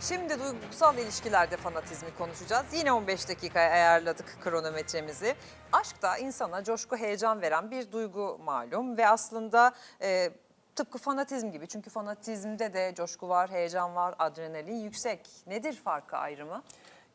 Şimdi duygusal ilişkilerde fanatizmi konuşacağız. Yine 15 dakikaya ayarladık kronometremizi. Aşk da insana coşku, heyecan veren bir duygu malum ve aslında e, tıpkı fanatizm gibi. Çünkü fanatizmde de coşku var, heyecan var, adrenalin yüksek. Nedir farkı ayrımı?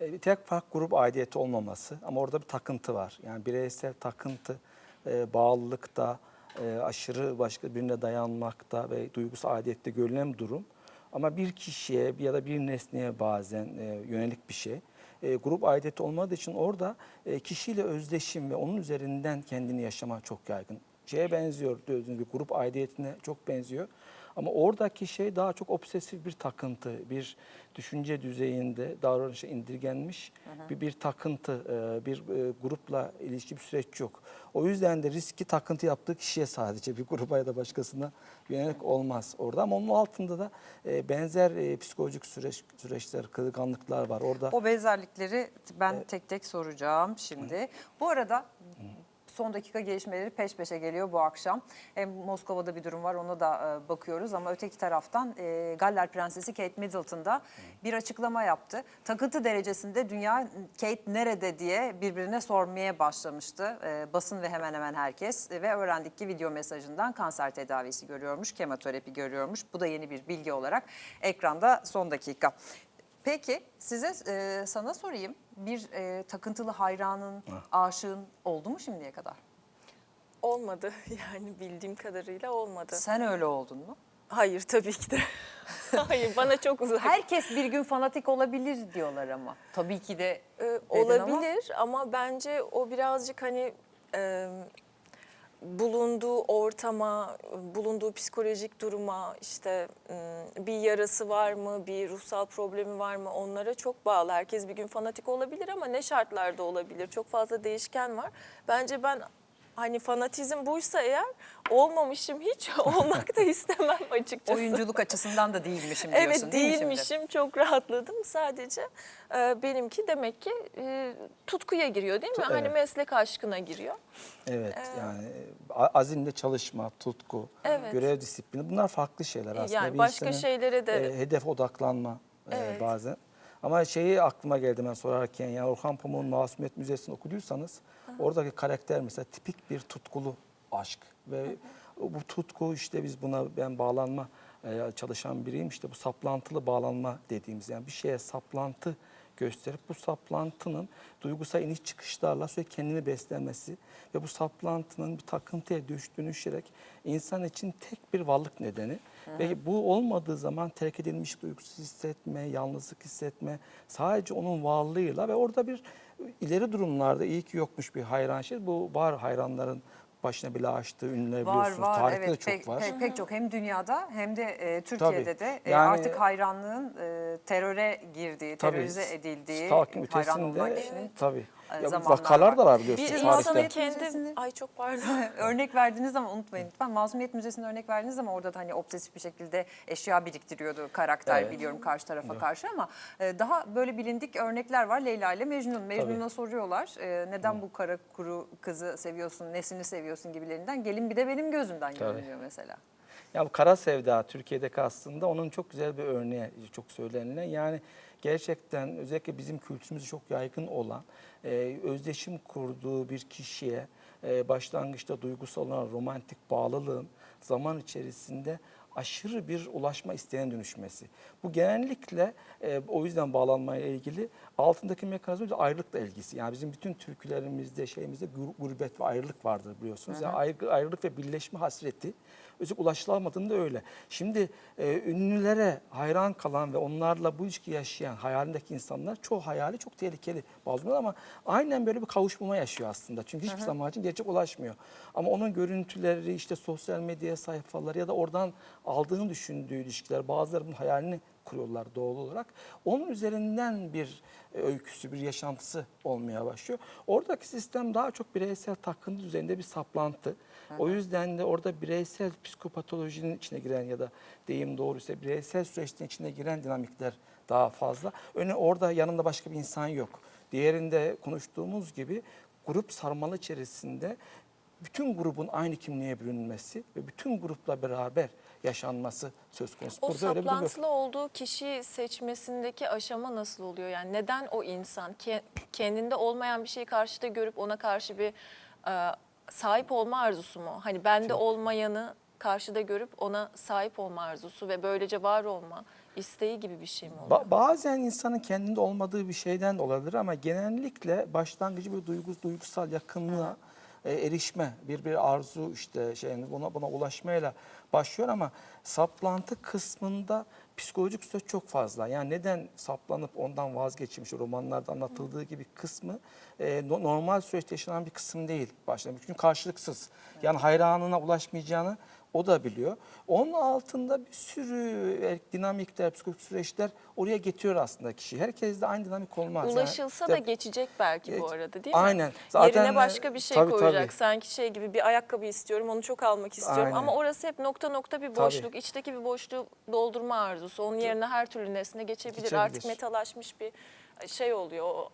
E, Bir tek fark grup aidiyeti olmaması ama orada bir takıntı var. Yani bireysel takıntı, e, bağlılıkta, e, aşırı başka birine dayanmakta ve duygusal aidiyette görülen bir durum. Ama bir kişiye ya da bir nesneye bazen e, yönelik bir şey. E, grup aidiyeti olmadığı için orada e, kişiyle özdeşim ve onun üzerinden kendini yaşama çok yaygın. Şeye benziyor diyorsunuz bir grup aidiyetine çok benziyor. Ama oradaki şey daha çok obsesif bir takıntı, bir düşünce düzeyinde davranışa indirgenmiş bir bir takıntı, e, bir e, grupla ilişki bir süreç yok. O yüzden de riski takıntı yaptığı kişiye sadece bir gruba ya da başkasına yönelik olmaz orada. Ama onun altında da e, benzer psikolojik süreç süreçler, kırılganlıklar var. Orada O benzerlikleri ben tek tek soracağım şimdi. Bu arada son dakika gelişmeleri peş peşe geliyor bu akşam. Hem Moskova'da bir durum var ona da e, bakıyoruz ama öteki taraftan e, Galler Prensesi Kate Middleton da bir açıklama yaptı. Takıntı derecesinde dünya Kate nerede diye birbirine sormaya başlamıştı. E, basın ve hemen hemen herkes E, ve öğrendik ki video mesajından kanser tedavisi görüyormuş, kemoterapi görüyormuş. Bu da yeni bir bilgi olarak ekranda son dakika. Peki size e, sana sorayım. Bir e, takıntılı hayranın, aşığın oldu mu şimdiye kadar? Olmadı yani bildiğim kadarıyla olmadı. Sen öyle oldun mu? Hayır tabii ki de. Hayır bana çok uzak. Herkes bir gün fanatik olabilir diyorlar ama. Tabii ki de Ee, dedin ama- olabilir ama... bence o birazcık hani e, bulunduğu ortama, bulunduğu psikolojik duruma, işte m, bir yarası var mı, bir ruhsal problemi var mı onlara çok bağlı. Herkes bir gün fanatik olabilir ama ne şartlarda olabilir? Çok fazla değişken var. Bence ben hani fanatizm buysa eğer olmamışım hiç olmak da istemem açıkçası. oyunculuk açısından da değilmişim diyorsun Evet değil mi şimdi? değilmişim çok rahatladım sadece e, benimki demek ki e, tutkuya giriyor değil mi? Hani evet. meslek aşkına giriyor. evet yani a- azimle çalışma, tutku, Evet. görev disiplini bunlar farklı şeyler aslında. Yani Bir başka insanın, şeylere de- e, hedef odaklanma e, Evet. bazen. Ama şeyi aklıma geldi ben sorarken ya Orhan Pamuk'un Masumiyet Müzesi'ni okuduysanız oradaki karakter mesela tipik bir tutkulu aşk ve bu tutku işte biz buna ben bağlanma e, çalışan biriyim. İşte bu saplantılı bağlanma dediğimiz yani bir şeye saplantı gösterip bu saplantının duygusal iniş çıkışlarla sürekli kendini beslemesi ve bu saplantının bir takıntıya dönüşerek insan için tek bir varlık nedeni. Ve bu olmadığı zaman terk edilmiş duygusu hissetme, yalnızlık hissetme sadece onun varlığıyla ve orada bir ileri durumlarda iyi ki yokmuş bir hayran şey. Bu var hayranların başına bile açtığı ünlüler Var biliyorsunuz. var Tarihte evet de çok pek, var. pek, pek çok hem dünyada hem de e, Türkiye'de Tabii. de e, Yani- artık hayranlığın e, teröre girdiği, terörize edildiği, Stalking hayran ötesinde kişinin tabii. Ya, zamanlar vakalar da var Bir biliyorsunuz tarihte. Masumiyet kendi... Müzesi'ni- Ay çok pardon. örnek verdiğiniz zaman unutmayın lütfen. Masumiyet Müzesi'ne örnek verdiğiniz zaman orada da hani obsesif bir şekilde eşya biriktiriyordu karakter Evet. biliyorum karşı tarafa karşı ama e, daha böyle bilindik örnekler var. Leyla ile Mecnun. Mecnun'a soruyorlar e, neden bu kara kuru kızı seviyorsun, nesini seviyorsun gibilerinden. Gelin bir de benim gözümden görünüyor mesela. Ya bu kara sevda Türkiye'deki aslında onun çok güzel bir örneği çok söylenilen. Yani gerçekten özellikle bizim kültürümüzde çok yaygın olan e, özdeşim kurduğu bir kişiye e, başlangıçta duygusal olan romantik bağlılığın zaman içerisinde aşırı bir ulaşma isteğine dönüşmesi. Bu genellikle e, o yüzden bağlanmaya ilgili altındaki mekanizma da ayrılıkla ilgisi. Yani bizim bütün türkülerimizde şeyimizde gur- gurbet ve ayrılık vardır biliyorsunuz. Yani ayrı- ayrılık ve birleşme hasreti Özellikle ulaşılamadığında öyle. Şimdi e, ünlülere hayran kalan ve onlarla bu ilişki yaşayan hayalindeki insanlar çoğu hayali çok tehlikeli bazıları ama aynen böyle bir kavuşmama yaşıyor aslında. Çünkü hiçbir zaman için gerçek ulaşmıyor. Ama onun görüntüleri işte sosyal medya sayfaları ya da oradan aldığını düşündüğü ilişkiler bazıları bunun hayalini kuruyorlar doğal olarak. Onun üzerinden bir e, öyküsü, bir yaşantısı olmaya başlıyor. Oradaki sistem daha çok bireysel takıntı düzeyinde bir saplantı. O yüzden de orada bireysel psikopatolojinin içine giren ya da deyim doğruysa bireysel süreçlerin içine giren dinamikler daha fazla. Öne orada yanında başka bir insan yok. Diğerinde konuştuğumuz gibi grup sarmalı içerisinde bütün grubun aynı kimliğe bürünmesi ve bütün grupla beraber yaşanması söz konusu. O Burada saplantılı olduğu kişi seçmesindeki aşama nasıl oluyor? Yani neden o insan ke- kendinde olmayan bir şeyi karşıda görüp ona karşı bir e, sahip olma arzusu mu? Hani bende olmayanı karşıda görüp ona sahip olma arzusu ve böylece var olma isteği gibi bir şey mi oluyor? Ba- bazen insanın kendinde olmadığı bir şeyden de olabilir ama genellikle başlangıcı bir duygu, duygusal yakınlığa e, erişme, bir bir arzu işte şey buna buna ulaşmayla başlıyor ama saplantı kısmında psikolojik süreç çok fazla. Yani neden saplanıp ondan vazgeçmiş romanlarda anlatıldığı gibi kısmı e, no- normal süreçte yaşanan bir kısım değil başlangıç. Çünkü karşılıksız. Yani hayranına ulaşmayacağını o da biliyor. Onun altında bir sürü e, dinamikler, psikolojik süreçler oraya getiriyor aslında kişi. Herkes de aynı dinamik olmaz. Yani Ulaşılsa de- da geçecek belki bu arada değil mi? Aynen. Zaten, Yerine başka bir şey tabii, koyacak. tabii. Sanki şey gibi bir ayakkabı istiyorum onu çok almak istiyorum. Aynen. Ama orası hep nokta nokta bir Tabii. boşluk. içteki bir boşluğu doldurma arzusu. Onun yerine her türlü nesne geçebilir. Geçebilir. Artık metalaşmış bir şey oluyor. O,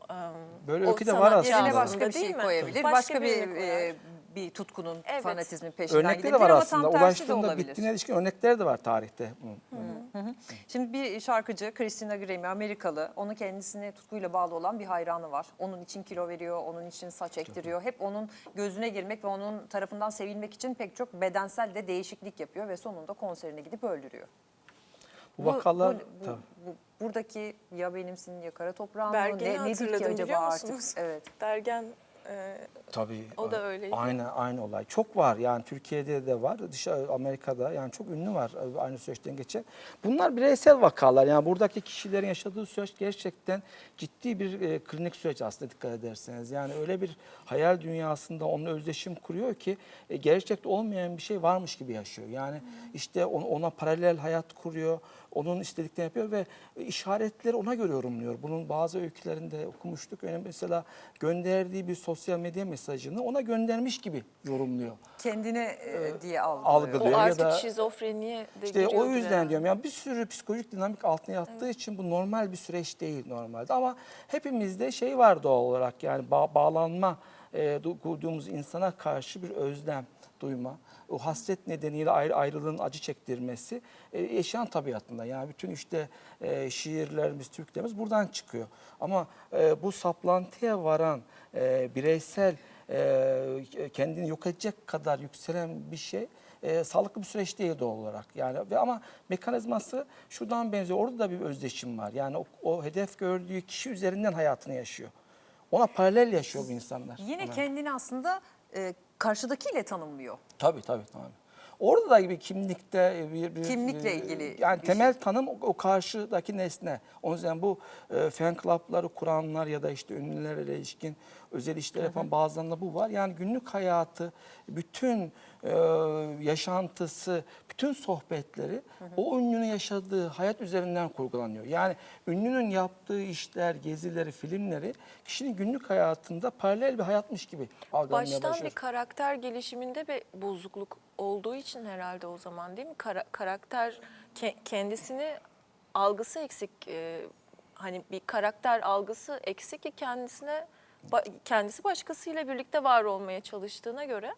Böyle o öykü de var aslında. Yerine başka bir değil şey mi? koyabilir. Başka, bir koyar. e, bir tutkunun, Evet. fanatizmin peşinden Örnekleri gidebilir de var ama aslında. tam tersi de Ulaştığında olabilir. bittiğine ilişkin örnekler de var tarihte. Şimdi bir şarkıcı Christina Grimmie Amerikalı. Onun kendisine tutkuyla bağlı olan bir hayranı var. Onun için kilo veriyor, onun için saç ektiriyor. Hep onun gözüne girmek ve onun tarafından sevilmek için pek çok bedensel de değişiklik yapıyor ve sonunda konserine gidip öldürüyor. Bu vakalar bu- bu- tabii. bu- buradaki ya benimsin ya kara toprağın? Bergen'i Ne, nedir ki acaba biliyor artık? musunuz? Evet. Dergen e, Tabii. O da öyleydi. Aynı aynı olay. Çok var yani Türkiye'de de var, dışarı Amerika'da yani çok ünlü var e, aynı süreçten geçen. Bunlar bireysel vakalar. Yani buradaki kişilerin yaşadığı süreç gerçekten ciddi bir e, klinik süreç aslında dikkat ederseniz. Yani öyle bir hayal dünyasında onunla özdeşim kuruyor ki e, gerçekte olmayan bir şey varmış gibi yaşıyor. Yani işte on- ona paralel hayat kuruyor. Onun istediklerini yapıyor ve işaretleri ona göre yorumluyor. Bunun bazı öykülerinde okumuştuk. Yani mesela gönderdiği bir sosyal medya mesajını ona göndermiş gibi yorumluyor. Kendine e, diye algılıyor. algılıyor. o ya artık da- şizofreniye de İşte o yüzden herhalde. diyorum yani bir sürü psikolojik dinamik altına yattığı için bu normal bir süreç değil normalde. Ama hepimizde şey var doğal olarak yani ba- bağlanma e, du- kurduğumuz insana karşı bir özlem duyma. O hasret nedeniyle ayrı, ayrılığın acı çektirmesi e, yaşayan tabiatında. Yani bütün işte e, şiirlerimiz, türkülerimiz buradan çıkıyor. Ama e, bu saplantıya varan e, bireysel e, kendini yok edecek kadar yükselen bir şey e, sağlıklı bir süreç değil doğal olarak. Yani ve ama mekanizması şuradan benziyor. Orada da bir özdeşim var. Yani o, o hedef gördüğü kişi üzerinden hayatını yaşıyor. Ona paralel yaşıyor bu insanlar. Yine Ona. kendini aslında e, karşıdakiyle tanımlıyor. Tabii tabii tabii. Orada da bir kimlikte bir, bir Kimlikle bir- ilgili yani bir temel şey. tanım o, o karşıdaki nesne. O yüzden bu e, fan club'ları kuranlar ya da işte ünlülerle ilişkin özel işler yapan bazılarında bu var. Yani günlük hayatı, bütün e, yaşantısı, bütün sohbetleri o ünlünün yaşadığı hayat üzerinden kurgulanıyor. Yani ünlünün yaptığı işler, gezileri, filmleri kişinin günlük hayatında paralel bir hayatmış gibi algılanmaya Baştan başlıyor. bir karakter gelişiminde bir bozukluk olduğu için herhalde o zaman değil mi? Kara- karakter ke- kendisini algısı eksik. e, hani bir karakter algısı eksik ki kendisine kendisi başkasıyla birlikte var olmaya çalıştığına göre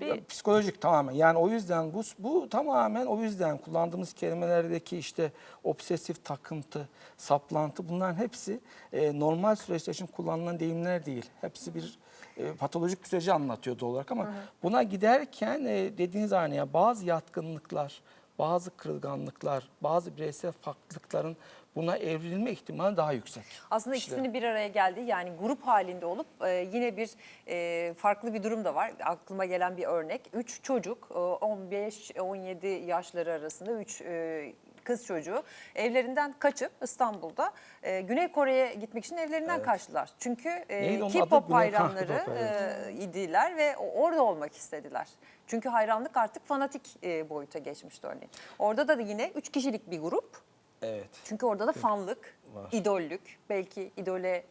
bir Psikolojik tamamen. Yani o yüzden bu bu tamamen o yüzden kullandığımız kelimelerdeki işte obsesif takıntı, saplantı bunların hepsi e, normal süreçler için kullanılan deyimler değil. Hepsi bir e, patolojik bir süreci anlatıyor doğal olarak ama buna giderken e, dediğiniz aynı ya bazı yatkınlıklar, bazı kırılganlıklar, bazı bireysel farklılıkların buna evrilme ihtimali daha yüksek. Aslında kişilerin. ikisini bir araya geldi. Yani grup halinde olup e, yine bir e, farklı bir durum da var. Aklıma gelen bir örnek. Üç çocuk, 15-17 yaşları arasında üç e, kız çocuğu evlerinden kaçıp İstanbul'da e, Güney Kore'ye gitmek için evlerinden kaçtılar. Çünkü e? K-pop hayranları evet. e, idiler ve orada olmak istediler. Çünkü hayranlık artık fanatik e, boyuta geçmişti örneğin. Orada da yine üç kişilik bir grup. Evet. Çünkü orada da fanlık, Var. idollük, belki idole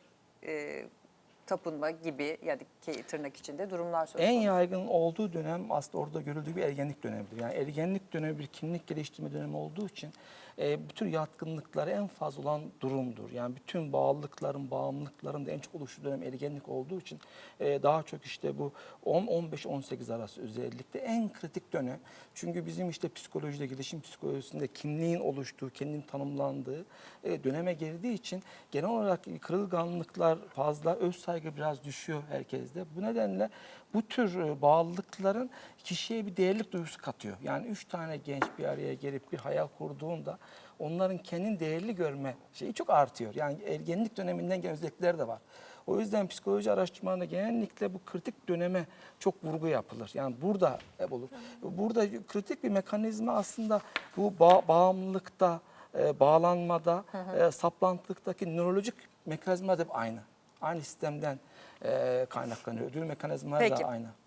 e, tapınma gibi yani tırnak içinde durumlar söz En konusu. yaygın olduğu dönem aslında orada görüldüğü bir ergenlik dönemidir. Yani ergenlik dönemi bir kimlik geliştirme dönemi olduğu için e, bu tür yatkınlıkları en fazla olan durumdur. Yani bütün bağlılıkların, bağımlılıkların da en çok oluştuğu dönem ergenlik olduğu için e, daha çok işte bu 10-15-18 arası özellikle en kritik dönem. Çünkü bizim işte psikolojide, gelişim psikolojisinde kimliğin oluştuğu, kendinin tanımlandığı e, döneme girdiği için genel olarak kırılganlıklar fazla, öz saygı biraz düşüyor herkeste. Bu nedenle bu tür e, bağlılıkların kişiye bir değerlik duygusu katıyor. Yani üç tane genç bir araya gelip bir hayal kurduğunda onların kendini değerli görme şeyi çok artıyor. Yani ergenlik döneminden gelen özellikler de var. O yüzden psikoloji araştırmalarında genellikle bu kritik döneme çok vurgu yapılır. Yani burada olur. Burada kritik bir mekanizma aslında bu ba- bağımlılıkta, e, bağlanmada, e, saplantılıktaki nörolojik mekanizma da hep aynı. Aynı sistemden e, kaynaklanıyor. Ödül mekanizmaları Peki. da aynı.